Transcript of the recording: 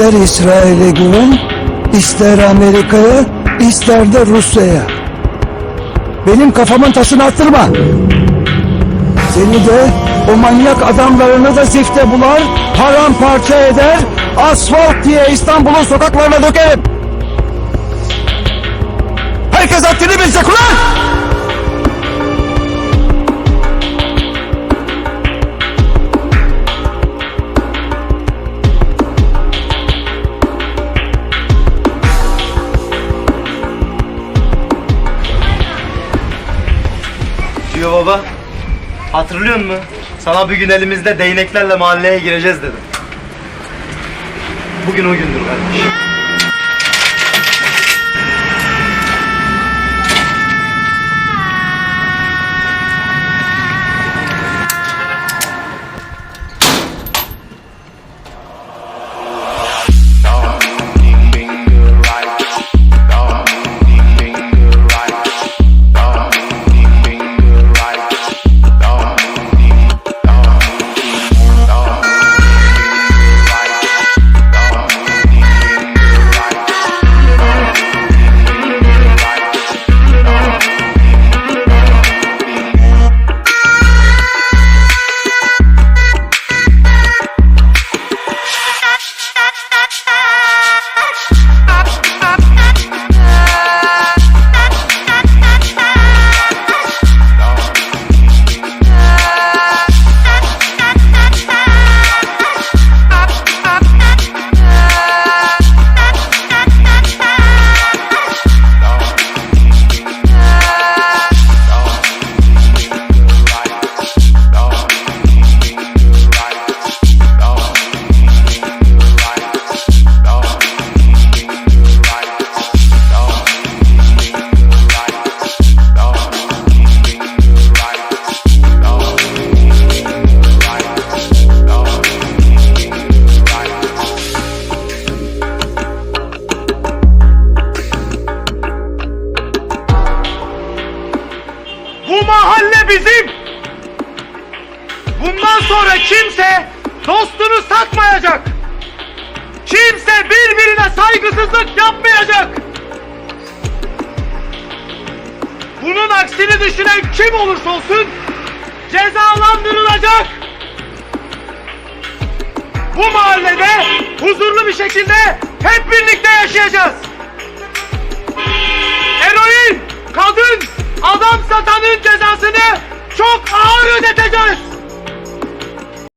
İster İsrail'e güven, ister Amerika'ya, ister de Rusya'ya. Benim kafamın taşını attırma. Seni de o manyak adamlarını da zifte bular, paramparça eder, asfalt diye İstanbul'un sokaklarına dökerim. Herkes haddini bilecek ulan! Diyor baba. Hatırlıyor musun? Sana bir gün elimizde değneklerle mahalleye gireceğiz dedim. Bugün o gündür kardeş. Bizim. Bundan sonra kimse dostunu satmayacak. Kimse birbirine saygısızlık yapmayacak. Bunun aksini düşünen kim olursa olsun cezalandırılacak. Bu mahallede huzurlu bir şekilde Satanın cezasını çok ağır ödeteceğiz.